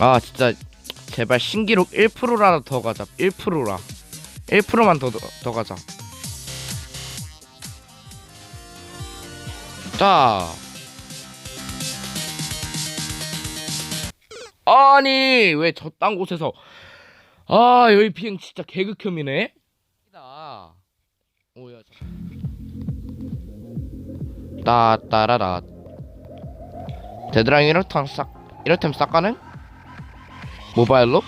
아 진짜 제발 신기록 1%라도 더 가자. 1%라. 1%만 더, 더, 더 가자. 자. 아니 왜 저 딴 곳에서. 아 여기 비행 진짜 개극혐이네. 나 오야 따따라라. 데드라인 이렇템 싹 이렇템 싹 가능? 모바일로?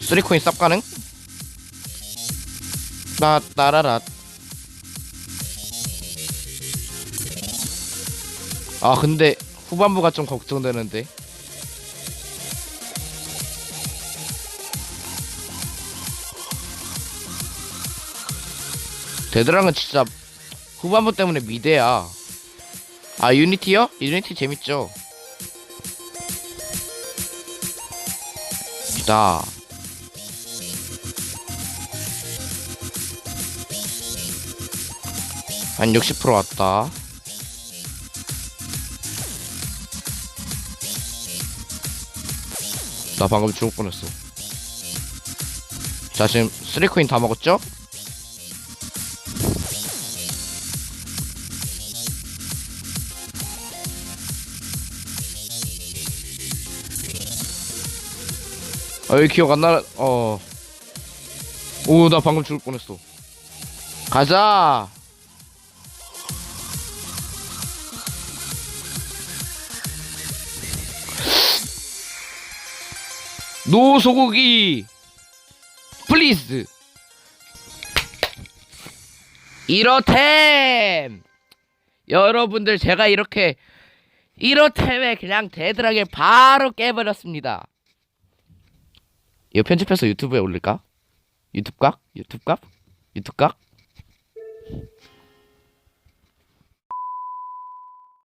쓰리코인 쌉 가능? 따따라라 아 근데 후반부가 좀 걱정되는데 데드랑은 진짜 후반부 때문에 미대야 아 유니티요? 유니티 재밌죠 자한60% 왔다. 나 방금 죽을 뻔했어. 자, 지금 3코인 다 먹었죠? 아, 왜 기억 안 나, 어. 오, 나 방금 죽을 뻔했어. 가자! 노 소고기 플리즈 이렇템 여러분들 제가 이렇게 이렇템에 그냥 대들하게 바로 깨버렸습니다 이거 편집해서 유튜브에 올릴까? 유튜브 각? 유튜브 각? 유튜브 각?